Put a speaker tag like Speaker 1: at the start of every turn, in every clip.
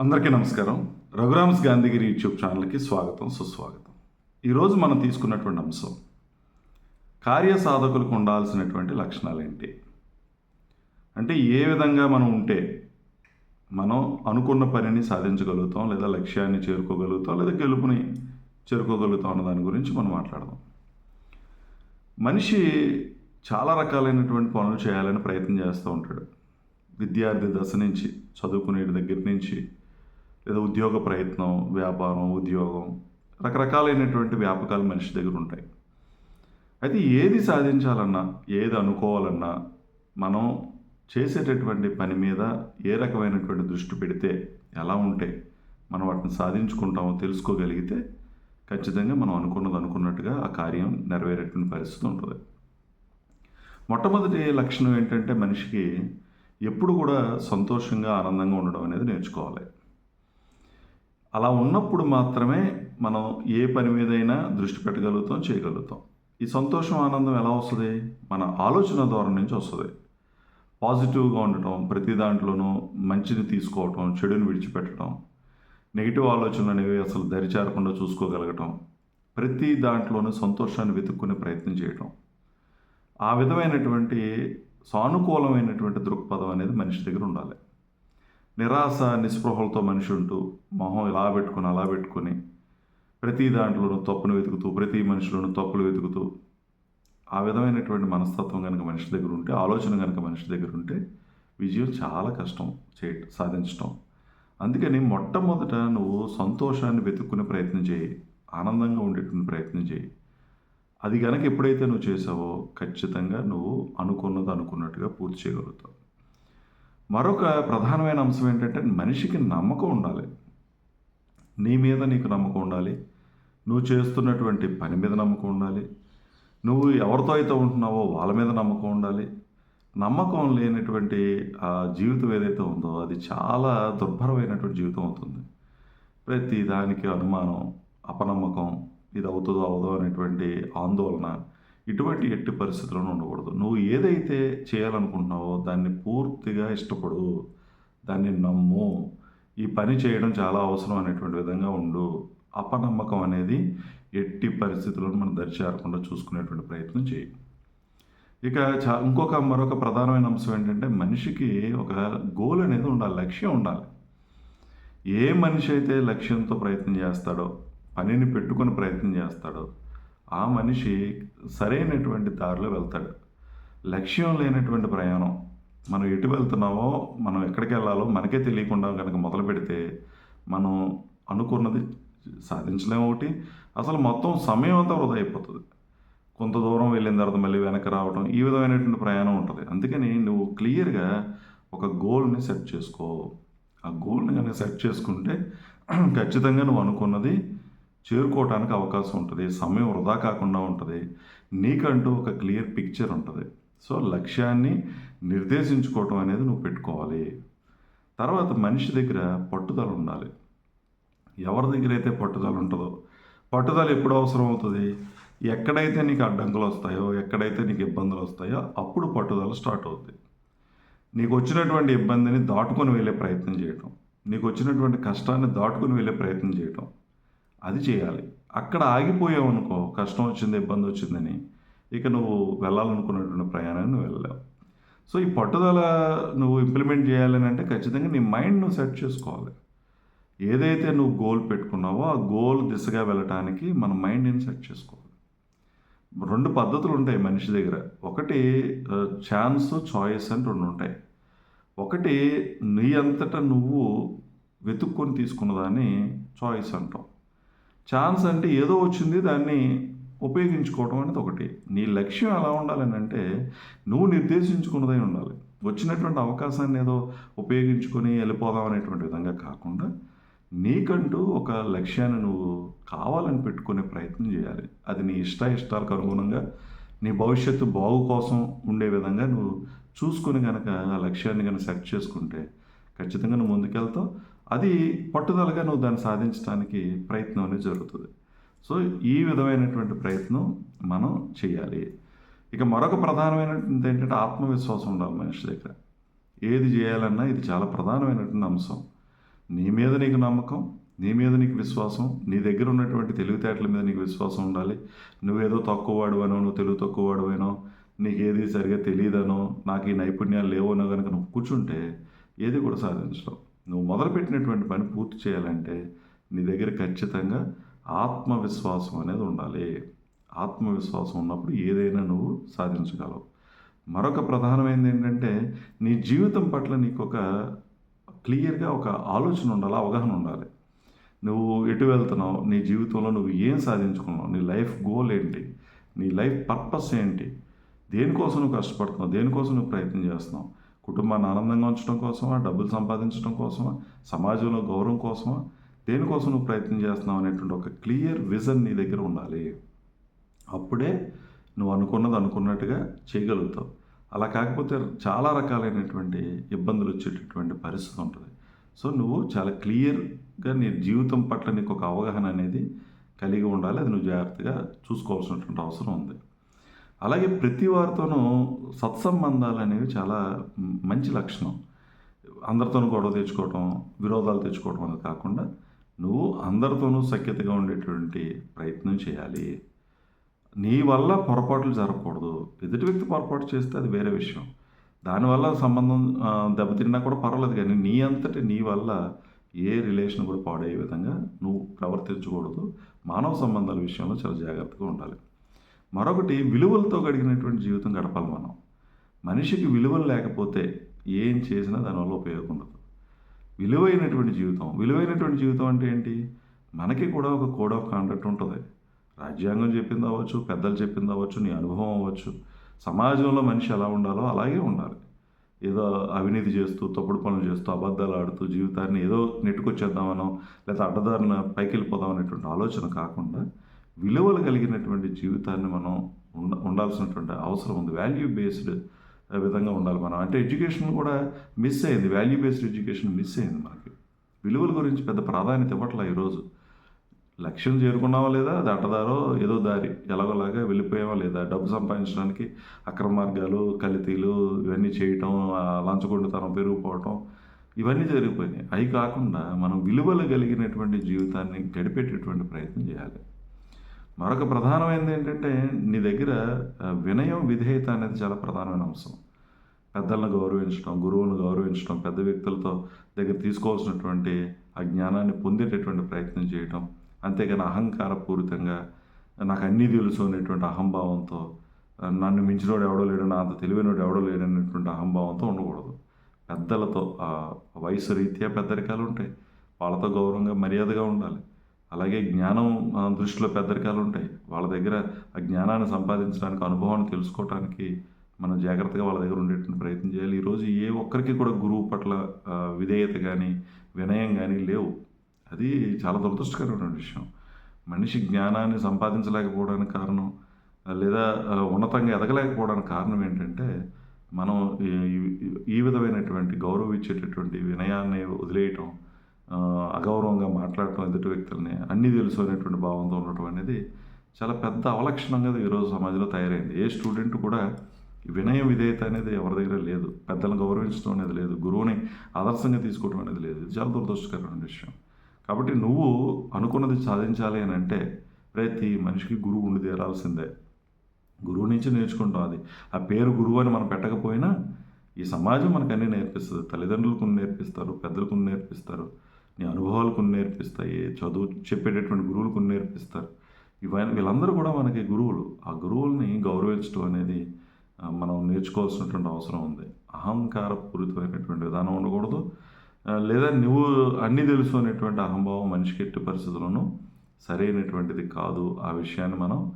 Speaker 1: అందరికీ నమస్కారం. రఘురామ్స్ గాంధీగిరి యూట్యూబ్ ఛానల్కి స్వాగతం సుస్వాగతం. ఈరోజు మనం తీసుకున్నటువంటి అంశం కార్యసాధకులకు ఉండాల్సినటువంటి లక్షణాలు ఏంటి అంటే ఏ విధంగా మనం ఉంటే మనం అనుకున్న పనిని సాధించగలుగుతాం లేదా లక్ష్యాన్ని చేరుకోగలుగుతాం లేదా గెలుపుని చేరుకోగలుగుతాం అన్న దాని గురించి మనం మాట్లాడదాం. మనిషి చాలా రకాలైనటువంటి పనులు చేయాలని ప్రయత్నం చేస్తూ ఉంటాడు. విద్యార్థి దశ నుంచి చదువుకునే దగ్గర నుంచి లేదా ఉద్యోగ ప్రయత్నం వ్యాపారం ఉద్యోగం రకరకాలైనటువంటి వ్యాపకాలు మనిషి దగ్గర ఉంటాయి. అయితే ఏది సాధించాలన్నా ఏది అనుకోవాలన్నా మనం చేసేటటువంటి పని మీద ఏ రకమైనటువంటి దృష్టి పెడితే ఎలా ఉంటే మనం వాటిని సాధించుకుంటామో తెలుసుకోగలిగితే ఖచ్చితంగా మనం అనుకున్నది అనుకున్నట్టుగా ఆ కార్యం నెరవేరేటువంటి పరిస్థితి ఉంటుంది. మొట్టమొదటి లక్షణం ఏంటంటే మనిషికి ఎప్పుడు కూడా సంతోషంగా ఆనందంగా ఉండడం అనేది నేర్చుకోవాలి. అలా ఉన్నప్పుడు మాత్రమే మనం ఏ పని మీదైనా దృష్టి పెట్టగలుగుతాం చేయగలుగుతాం. ఈ సంతోషం ఆనందం ఎలా వస్తుంది? మన ఆలోచన ద్వారా నుంచి వస్తుంది. పాజిటివ్గా ఉండటం ప్రతి దాంట్లోనూ మంచిని తీసుకోవటం చెడుని విడిచిపెట్టడం నెగిటివ్ ఆలోచనలు అనేవి అసలు దరిచారకుండా చూసుకోగలగటం ప్రతి దాంట్లోనూ సంతోషాన్ని వెతుక్కునే ప్రయత్నం చేయటం. ఆ విధమైనటువంటి సానుకూలమైనటువంటి దృక్పథం అనేది మనిషి దగ్గర ఉండాలి. నిరాశ నిస్పృహలతో మనిషి ఉంటూ మొహం ఇలా పెట్టుకుని అలా పెట్టుకొని ప్రతి దాంట్లోనూ తప్పును వెతుకుతూ ప్రతి మనిషిలోనూ తప్పులు వెతుకుతూ ఆ విధమైనటువంటి మనస్తత్వం కనుక మనిషి దగ్గర ఉంటే ఆలోచన కనుక మనిషి దగ్గర ఉంటే విజయం చాలా కష్టం చేయ సాధించటం. అందుకని మొట్టమొదట నువ్వు సంతోషాన్ని వెతుక్కునే ప్రయత్నం చేయి ఆనందంగా ఉండేటువంటి ప్రయత్నం చేయి. అది కనుక ఎప్పుడైతే నువ్వు చేసావో ఖచ్చితంగా నువ్వు అనుకున్నది అనుకున్నట్టుగా పూర్తి చేయగలుగుతావు. మరొక ప్రధానమైన అంశం ఏంటంటే మనిషికి నమ్మకం ఉండాలి. నీ మీద నీకు నమ్మకం ఉండాలి. నువ్వు చేస్తున్నటువంటి పని మీద నమ్మకం ఉండాలి. నువ్వు ఎవరితో అయితే ఉంటున్నావో వాళ్ళ మీద నమ్మకం ఉండాలి. నమ్మకం లేనటువంటి ఆ జీవితం ఏదైతే ఉందో అది చాలా దుర్భరమైనటువంటి జీవితం అవుతుంది. ప్రతి దానికి అనుమానం అపనమ్మకం ఇది అవుతుందో అవదో అనేటువంటి ఆందోళన ఇటువంటి ఎట్టి పరిస్థితుల్లోనూ ఉండకూడదు. నువ్వు ఏదైతే చేయాలనుకుంటున్నావో దాన్ని పూర్తిగా ఇష్టపడు దాన్ని నమ్ము. ఈ పని చేయడం చాలా అవసరం అనేటువంటి విధంగా ఉండు. అపనమ్మకం అనేది ఎట్టి పరిస్థితులను మనం దరిచేరకుండా చూసుకునేటువంటి ప్రయత్నం చేయి. ఇక చా ఇంకొక మరొక ప్రధానమైన అంశం ఏంటంటే మనిషికి ఒక గోల్ అనేది ఉండాలి లక్ష్యం ఉండాలి. ఏ మనిషి అయితే లక్ష్యంతో ప్రయత్నం చేస్తాడో పనిని పెట్టుకొని ప్రయత్నం చేస్తాడో ఆ మనిషి సరైనటువంటి దారిలో వెళ్తాడు. లక్ష్యం లేనటువంటి ప్రయాణం. మనం ఎటు వెళ్తున్నామో మనం ఎక్కడికి వెళ్ళాలో మనకే తెలియకుండా కనుక మొదలు పెడితే మనం అనుకున్నది సాధించలేము ఒకటి. అసలు మొత్తం సమయం అంతా వృధా అయిపోతుంది. కొంత దూరం వెళ్ళిన తర్వాత మళ్ళీ వెనక్కి రావడం ఈ విధమైనటువంటి ప్రయాణం ఉంటుంది. అందుకని నువ్వు క్లియర్గా ఒక గోల్ని సెట్ చేసుకో. ఆ గోల్ని కనుక సెట్ చేసుకుంటే ఖచ్చితంగా నువ్వు అనుకున్నది చేరుకోవడానికి అవకాశం ఉంటుంది సమయం వృధా కాకుండా ఉంటుంది. నీకంటూ ఒక క్లియర్ పిక్చర్ ఉంటుంది. సో లక్ష్యాన్ని నిర్దేశించుకోవటం అనేది నువ్వు పెట్టుకోవాలి. తర్వాత మనిషి దగ్గర పట్టుదల ఉండాలి. ఎవరి దగ్గర అయితే పట్టుదల ఉంటుందో పట్టుదల ఎప్పుడు అవసరం అవుతుంది? ఎక్కడైతే నీకు అడ్డంకులు వస్తాయో ఎక్కడైతే నీకు ఇబ్బందులు వస్తాయో అప్పుడు పట్టుదల స్టార్ట్ అవుతుంది నీకు వచ్చినటువంటి ఇబ్బందిని దాటుకొని వెళ్ళే ప్రయత్నం చేయటం. నీకు వచ్చినటువంటి కష్టాన్ని దాటుకొని వెళ్ళే ప్రయత్నం చేయటం. అది చేయాలి. అక్కడ ఆగిపోయావు అనుకో కష్టం వచ్చింది ఇబ్బంది వచ్చిందని ఇక నువ్వు వెళ్ళాలనుకున్నటువంటి ప్రయాణాన్ని నువ్వు వెళ్ళావు సో ఈ పట్టుదల నువ్వు ఇంప్లిమెంట్ చేయాలని అంటే ఖచ్చితంగా నీ మైండ్ నువ్వు సెట్ చేసుకోవాలి. ఏదైతే నువ్వు గోల్ పెట్టుకున్నావో ఆ గోల్ దిశగా వెళ్ళటానికి మన మైండ్ని సెట్ చేసుకోవాలి. రెండు పద్ధతులు ఉంటాయి మనిషి దగ్గర. ఒకటి ఛాన్స్ చాయిస్ అని రెండు ఉంటాయి. ఒకటి నీ అంతటా నువ్వు వెతుక్కొని తీసుకున్న దాన్ని చాయిస్ అంటాం. ఛాన్స్ అంటే ఏదో వచ్చింది దాన్ని ఉపయోగించుకోవడం అనేది ఒకటి. నీ లక్ష్యం ఎలా ఉండాలని అంటే నువ్వు నిర్దేశించుకున్నదై ఉండాలి. వచ్చినటువంటి అవకాశాన్ని ఏదో ఉపయోగించుకొని వెళ్ళిపోదాం అనేటువంటి విధంగా కాకుండా నీకంటూ ఒక లక్ష్యాన్ని నువ్వు కావాలని పెట్టుకునే ప్రయత్నం చేయాలి. అది నీ ఇష్ట ఇష్టాలకు అనుగుణంగా నీ భవిష్యత్తు బాగు కోసం ఉండే విధంగా నువ్వు చూసుకుని కనుక ఆ లక్ష్యాన్ని కనుక సెట్ చేసుకుంటే ఖచ్చితంగా నువ్వు ముందుకెళ్తావు. అది పట్టుదలగా నువ్వు దాన్ని సాధించడానికి ప్రయత్నం అనేది జరుగుతుంది. సో ఈ విధమైనటువంటి ప్రయత్నం మనం చేయాలి. ఇక మరొక ప్రధానమైనటువంటి ఏంటంటే ఆత్మవిశ్వాసం ఉండాలి మనిషి దగ్గర. ఏది చేయాలన్నా ఇది చాలా ప్రధానమైనటువంటి అంశం. నీ మీద నీకు నమ్మకం నీ మీద నీకు విశ్వాసం నీ దగ్గర ఉన్నటువంటి తెలివితేటల మీద నీకు విశ్వాసం ఉండాలి. నువ్వేదో తక్కువవాడువనో నువ్వు తెలుగు తక్కువవాడువనో నీకు ఏది సరిగా తెలియదనో నాకు ఈ నైపుణ్యాలు లేవనో కనుక నువ్వు కూర్చుంటే ఏది కూడా సాధించడం నువ్వు మొదలుపెట్టినటువంటి పని పూర్తి చేయాలంటే నీ దగ్గర ఖచ్చితంగా ఆత్మవిశ్వాసం అనేది ఉండాలి. ఆత్మవిశ్వాసం ఉన్నప్పుడు ఏదైనా నువ్వు సాధించగలవు. మరొక ప్రధానమైనది ఏంటంటే నీ జీవితం పట్ల నీకు ఒక క్లియర్గా ఒక ఆలోచన ఉండాలి అవగాహన ఉండాలి. నువ్వు ఎటు వెళ్తున్నావు నీ జీవితంలో నువ్వు ఏం సాధించుకున్నావు నీ లైఫ్ గోల్ ఏంటి నీ లైఫ్ పర్పస్ ఏంటి దేనికోసం నువ్వు కష్టపడుతున్నావు దేనికోసం నువ్వు ప్రయత్నం చేస్తున్నావు కుటుంబాన్ని ఆనందంగా ఉంచడం కోసమా? డబ్బులు సంపాదించడం కోసమా? సమాజంలో గౌరవం కోసమా? దేనికోసం నువ్వు ప్రయత్నం చేస్తున్నావు అనేటువంటి ఒక క్లియర్ విజన్ నీ దగ్గర ఉండాలి. అప్పుడే నువ్వు అనుకున్నది అనుకున్నట్టుగా చేయగలుగుతావు. అలా కాకపోతే చాలా రకాలైనటువంటి ఇబ్బందులు వచ్చేటటువంటి పరిస్థితి ఉంటుంది. సో నువ్వు చాలా క్లియర్గా నీ జీవితం పట్ల నీకు ఒక అవగాహన అనేది కలిగి ఉండాలి. అది నువ్వు జాగ్రత్తగా చూసుకోవాల్సినటువంటి అవసరం ఉంది. అలాగే ప్రతి వారితోనూ సత్సంబంధాలు అనేవి చాలా మంచి లక్షణం. అందరితోనూ గొడవ తెచ్చుకోవటం విరోధాలు తెచ్చుకోవటం అనేది కాకుండా నువ్వు అందరితోనూ సఖ్యతగా ఉండేటువంటి ప్రయత్నం చేయాలి. నీ వల్ల పొరపాట్లు జరగకూడదు. ఎదుటి వ్యక్తి పొరపాటు చేస్తే అది వేరే విషయం. దానివల్ల సంబంధం దెబ్బతిన్నా కూడా పర్వాలేదు కానీ నీ అంతటి నీ వల్ల ఏ రిలేషన్ కూడా పాడయ్యే విధంగా నువ్వు ప్రవర్తించకూడదు. మానవ సంబంధాల విషయంలో చాలా జాగ్రత్తగా ఉండాలి. మరొకటి విలువలతో గడిగినటువంటి జీవితం గడపాలి మనం. మనిషికి విలువలు లేకపోతే ఏం చేసినా దానివల్ల ఉపయోగం ఉండదు. విలువైనటువంటి జీవితం విలువైనటువంటి జీవితం అంటే ఏంటి? మనకి కూడా ఒక కోడ్ ఆఫ్ కాండక్ట్ ఉంటుంది. రాజ్యాంగం చెప్పింది అవ్వచ్చు పెద్దలు చెప్పింది అవ్వచ్చు నీ అనుభవం అవ్వచ్చు. సమాజంలో మనిషి ఎలా ఉండాలో అలాగే ఉండాలి. ఏదో అవినీతి చేస్తూ తప్పుడు పనులు చేస్తూ అబద్ధాలు ఆడుతూ జీవితాన్ని ఏదో నెట్టుకొచ్చేద్దామనో లేదా అడ్డదారిన పైకి వెళ్ళిపోదాం అనేటువంటి ఆలోచన కాకుండా విలువలు కలిగినటువంటి జీవితాన్ని మనం ఉండ ఉండాల్సినటువంటి అవసరం ఉంది. వాల్యూ బేస్డ్ విధంగా ఉండాలి మనం. అంటే ఎడ్యుకేషన్ కూడా మిస్ అయింది. వాల్యూ బేస్డ్ ఎడ్యుకేషన్ మిస్ అయింది మనకి. విలువల గురించి పెద్ద ప్రాధాన్యత ఇవ్వట్లే ఈరోజు. లక్ష్యం చేరుకున్నావా లేదా? అది అడ్డదారో ఏదో దారి. ఎలాగోలాగా వెళ్ళిపోయావా లేదా? డబ్బు సంపాదించడానికి అక్రమ మార్గాలు కలితీలు ఇవన్నీ చేయటం ఆ లంచగొండుతనం పెరిగిపోవటం ఇవన్నీ జరిగిపోయినాయి. అవి కాకుండా మనం విలువలు కలిగినటువంటి జీవితాన్ని గడిపేటటువంటి ప్రయత్నం చేయాలి. మరొక ప్రధానమైనది ఏంటంటే నీ దగ్గర వినయం విధేయత అనేది చాలా ప్రధానమైన అంశం. పెద్దలను గౌరవించడం గురువులను గౌరవించడం పెద్ద వ్యక్తులతో దగ్గర తీసుకోవాల్సినటువంటి ఆ జ్ఞానాన్ని పొందేటటువంటి ప్రయత్నం చేయటం అంతేగాని అహంకారపూరితంగా నాకు అన్నీ తెలుసు అనేటువంటి అహంభావంతో నన్ను మించినోడు ఎవడో లేడు నా అంత తెలివైనోడు ఎవడో లేడు అనేటువంటి అహంభావంతో ఉండకూడదు. పెద్దలతో వయసు రీత్యా పెద్దరికాలు ఉంటాయి. వాళ్ళతో గౌరవంగా మర్యాదగా ఉండాలి. అలాగే జ్ఞానం దృష్టిలో పెద్దరికాలు ఉంటాయి. వాళ్ళ దగ్గర ఆ జ్ఞానాన్ని సంపాదించడానికి అనుభవాన్ని తెలుసుకోవడానికి మనం జాగ్రత్తగా వాళ్ళ దగ్గర ఉండేటువంటి ప్రయత్నం చేయాలి. ఈరోజు ఏ ఒక్కరికి కూడా గురువు పట్ల విధేయత కానీ వినయం కానీ లేవు. అది చాలా దురదృష్టకరమైన విషయం. మనిషి జ్ఞానాన్ని సంపాదించలేకపోవడానికి కారణం లేదా ఉన్నతంగా ఎదగలేకపోవడానికి కారణం ఏంటంటే మనం ఈ- విధమైనటువంటి గౌరవ ఇచ్చేటటువంటి వినయాన్ని వదిలేయటం అగౌరవంగా మాట్లాడటం ఎదుటి వ్యక్తుల్ని అన్నీ తెలుసు అనేటువంటి భావంతో ఉండటం అనేది చాలా పెద్ద అవలక్షణంగా ఈరోజు సమాజంలో తయారైంది. ఏ స్టూడెంట్ కూడా వినయ విధేయత అనేది ఎవరి దగ్గర లేదు. పెద్దలను గౌరవించడం అనేది లేదు. గురువుని ఆదర్శంగా తీసుకోవడం అనేది లేదు. ఇది చాలా దురదృష్టకరమైన విషయం. కాబట్టి నువ్వు అనుకున్నది సాధించాలి అని అంటే ప్రతి మనిషికి గురువు ఉండి తీరాల్సిందే. గురువు నుంచి నేర్చుకుంటాం అది. ఆ పేరు గురువు అని మనం పెట్టకపోయినా ఈ సమాజం మనకు అన్నీ నేర్పిస్తుంది. తల్లిదండ్రులు కొన్ని నేర్పిస్తారు పెద్దలకు నేర్పిస్తారు. నీ అనుభవాలు కొన్ని నేర్పిస్తాయి చదువు చెప్పేటటువంటి గురువులు కొన్ని నేర్పిస్తారు. ఇవన్నీ వీళ్ళందరూ కూడా మనకి గురువులు. ఆ గురువుల్ని గౌరవించడం అనేది మనం నేర్చుకోవాల్సినటువంటి అవసరం ఉంది. అహంకారపూరితమైనటువంటి విధానం ఉండకూడదు. లేదా నువ్వు అన్నీ తెలుసు అనేటువంటి అహంభావం మనిషికి ఎట్టి పరిస్థితుల్లోనూ సరైనటువంటిది కాదు. ఆ విషయాన్ని మనం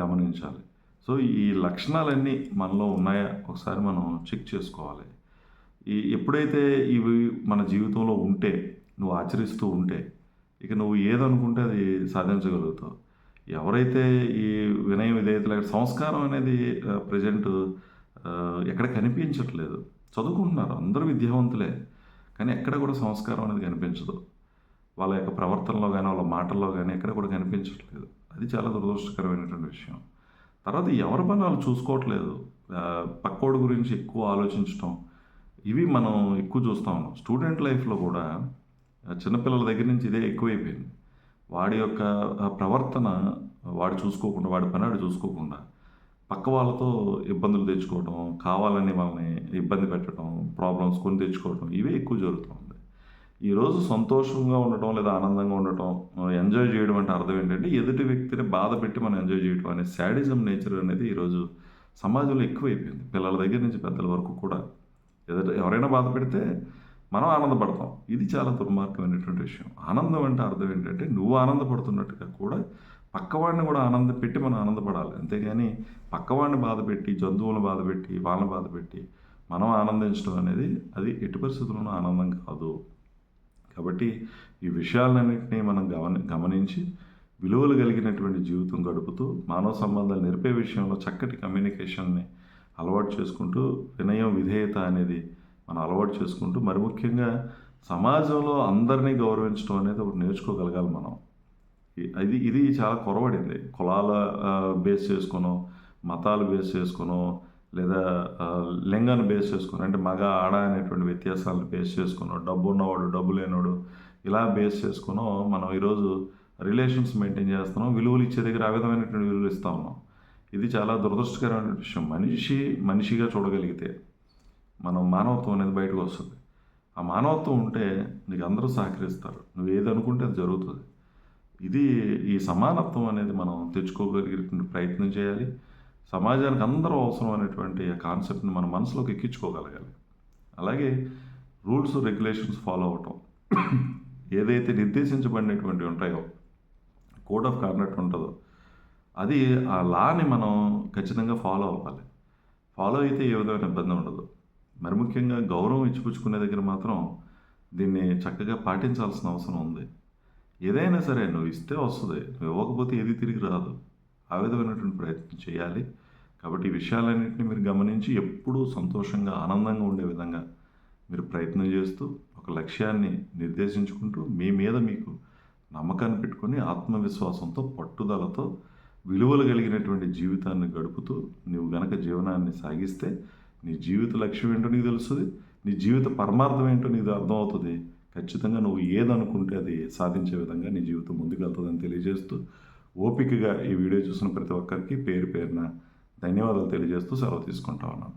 Speaker 1: గమనించాలి. సో ఈ లక్షణాలన్నీ మనలో ఉన్నాయా? ఒకసారి మనం చెక్ చేసుకోవాలి. ఈ ఎప్పుడైతే ఇవి మన జీవితంలో ఉంటే నువ్వు ఆచరిస్తూ ఉంటే ఇక నువ్వు ఏదనుకుంటే అది సాధించగలుగుతావు. ఎవరైతే ఈ వినయ విధేయతలు సంస్కారం అనేది ప్రజెంట్ ఎక్కడ కనిపించట్లేదు. చదువుకుంటున్నారు అందరూ విద్యావంతులే కానీ ఎక్కడ కూడా సంస్కారం అనేది కనిపించదు. వాళ్ళ యొక్క ప్రవర్తనలో కానీ వాళ్ళ మాటల్లో కానీ ఎక్కడ కూడా కనిపించట్లేదు. అది చాలా దురదృష్టకరమైనటువంటి విషయం. తర్వాత ఎవరి పని వాళ్ళు చూసుకోవట్లేదు. పక్కోడు పక్కోడి గురించి ఎక్కువ ఆలోచించటం ఇవి మనం ఎక్కువ చూస్తూ ఉన్నాం. స్టూడెంట్ లైఫ్లో కూడా చిన్నపిల్లల దగ్గర నుంచి ఇదే ఎక్కువైపోయింది. వాడి యొక్క ప్రవర్తన వాడు చూసుకోకుండా వాడి పని వాడు చూసుకోకుండా పక్క వాళ్ళతో ఇబ్బందులు తెచ్చుకోవడం కావాలని వాళ్ళని ఇబ్బంది పెట్టడం ప్రాబ్లమ్స్ కొని తెచ్చుకోవడం ఇవే ఎక్కువ జరుగుతుంది ఈరోజు సంతోషంగా ఉండటం లేదా ఆనందంగా ఉండటం ఎంజాయ్ చేయడం అంటే అర్థం ఏంటంటే ఎదుటి వ్యక్తిని బాధ పెట్టి మనం ఎంజాయ్ చేయడం అనే శాడిజం నేచర్ అనేది ఈరోజు సమాజంలో ఎక్కువైపోయింది. పిల్లల దగ్గర నుంచి పెద్దల వరకు కూడా. ఎదుట ఎవరైనా బాధ పెడితే మనం ఆనందపడతాం. ఇది చాలా దుర్మార్గమైనటువంటి విషయం. ఆనందం అంటే అర్థం ఏంటంటే నువ్వు ఆనందపడుతున్నట్టుగా కూడా పక్కవాడిని కూడా ఆనంద పెట్టి మనం ఆనందపడాలి. అంతేగాని పక్కవాడిని బాధపెట్టి జంతువులను బాధపెట్టి వాళ్ళని బాధపెట్టి మనం ఆనందించడం అనేది అది ఎట్టి పరిస్థితుల్లోనూ ఆనందం కాదు. కాబట్టి ఈ విషయాలన్నింటినీ మనం గమని గమనించి విలువలు కలిగినటువంటి జీవితం గడుపుతూ మానవ సంబంధాలు నేర్పే విషయంలో చక్కటి కమ్యూనికేషన్ని అలవాటు చేసుకుంటూ వినయం విధేయత అనేది మనం అలవాటు చేసుకుంటూ మరి ముఖ్యంగా సమాజంలో అందరినీ గౌరవించడం అనేది ఒకటి నేర్చుకోగలగాలి మనం. అది ఇది ఇది చాలా కొరవడింది. కులాల బేస్ చేసుకునో మతాలు బేస్ చేసుకునో లేదా లింగాన్ని బేస్ చేసుకుని అంటే మగ ఆడ అనేటువంటి వ్యత్యాసాలను బేస్ చేసుకునో డబ్బు ఉన్నవాడు డబ్బు లేనివాడు ఇలా బేస్ చేసుకునో మనం ఈరోజు రిలేషన్స్ మెయింటైన్ చేస్తున్నాం విలువలు ఇచ్చే దగ్గర ఆ విధమైనటువంటి విలువలు ఇస్తూ ఉన్నాం. ఇది చాలా దురదృష్టకరమైన విషయం. మనిషి మనిషిగా చూడగలిగితే మనం మానవత్వం అనేది బయటకు వస్తుంది. ఆ మానవత్వం ఉంటే నీకు అందరూ సహకరిస్తారు. నువ్వు ఏది అనుకుంటే అది జరుగుతుంది. ఇది ఈ సమానత్వం అనేది మనం తెచ్చుకోగలిగినటువంటి ప్రయత్నం చేయాలి. సమాజానికి అందరూ అవసరం అనేటువంటి ఆ కాన్సెప్ట్ని మన మనసులోకి ఎక్కించుకోగలగాలి. అలాగే రూల్స్ రెగ్యులేషన్స్ ఫాలో అవటం. ఏదైతే నిర్దేశించబడినటువంటి ఉంటాయో కోడ్ ఆఫ్ కాండక్ట్ ఉంటుందో అది ఆ లాని మనం ఖచ్చితంగా ఫాలో అవ్వాలి. ఫాలో అయితే ఏ విధమైన ఇబ్బంది ఉండదు. మరి ముఖ్యంగా గౌరవం ఇచ్చిపుచ్చుకునే దగ్గర మాత్రం దీన్ని చక్కగా పాటించాల్సిన అవసరం ఉంది. ఏదైనా సరే నువ్వు ఇస్తే వస్తుంది. నువ్వు ఇవ్వకపోతే ఏది తిరిగి రాదు. ఆ విధమైనటువంటి ప్రయత్నం చేయాలి. కాబట్టి ఈ విషయాలన్నింటినీ మీరు గమనించి ఎప్పుడూ సంతోషంగా ఆనందంగా ఉండే విధంగా మీరు ప్రయత్నం చేస్తూ ఒక లక్ష్యాన్ని నిర్దేశించుకుంటూ మీ మీద మీకు నమ్మకాన్ని పెట్టుకొని ఆత్మవిశ్వాసంతో పట్టుదలతో విలువలు కలిగినటువంటి జీవితాన్ని గడుపుతూ నువ్వు గనక జీవనాన్ని సాగిస్తే నీ జీవిత లక్ష్యం ఏంటో నీకు తెలుస్తుంది నీ జీవిత పరమార్థం ఏంటో నీకు అర్థమవుతుంది. ఖచ్చితంగా నువ్వు ఏదనుకుంటే అది సాధించే విధంగా నీ జీవితం ముందుకు వెళ్తుందని తెలియజేస్తూ ఓపికగా ఈ వీడియో చూసిన ప్రతి ఒక్కరికి పేరు పేరున ధన్యవాదాలు తెలియజేస్తూ సెలవు తీసుకుంటా ఉన్నాను.